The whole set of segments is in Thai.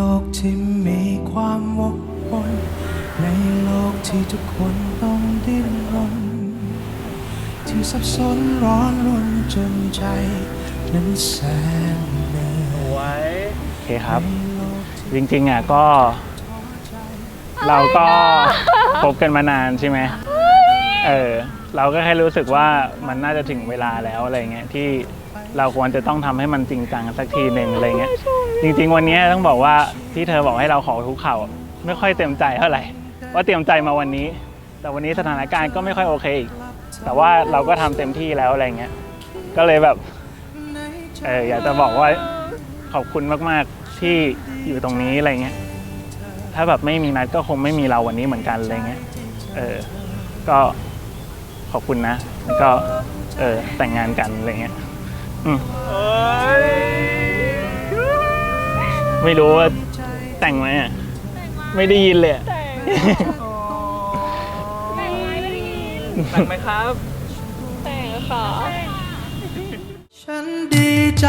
โลกที่มีความวกวนในโลกที่ทุกคนต้องดิ้นรน ที่สับสนร้อนรนจนใจ นั้นแสนเหนื่อยไว้โอเคครับ จริงๆอะก็ เราก็คบกันมานานใช่ไหมเออเราก็แค่รู้สึกว่ามันน่าจะถึงเวลาแล้วอะไรเงี้ยที่เราควรจะต้องทำให้มันจริงจังสักทีหนึ่งอะไรเงี้ย จริงๆ วันนี้ต้องบอกว่าที่เธอบอกให้เราขอทุกเข่าไม่ค่อยเต็มใจเท่าไหร่ว่าเตรียมใจมาวันนี้ แต่วันนี้สถานการณ์ก็ไม่ค่อยโอเคอีกแต่ว่าเราก็ทำเต็มที่แล้วอะไรเงี้ยก็เลยแบบเอออยากจะบอกว่าขอบคุณมากๆที่อยู่ตรงนี้อะไรเงี้ยถ้าแบบไม่มีนัดก็คงไม่มีเราวันนี้เหมือนกันอะไรเงี้ยเออก็ขอบคุณนะแล้วก็เออแต่งงานกันอะไรเงี้ยอืม ไม่รู้ว่าแต่งไหมอะไม่ได้ยินเลยอะแต่งไหมครับ แต่งค่ะ ฉันดีใจ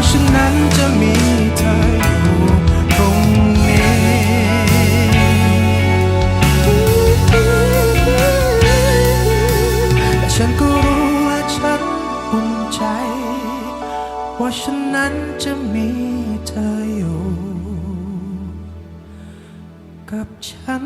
ว่าฉันนั้นจะมีเธออยู่ตรงนี้แต่ฉันก็รู้และฉันภูมิใจ ว่าฉันนั้นจะมีเธออยู่ กับฉัน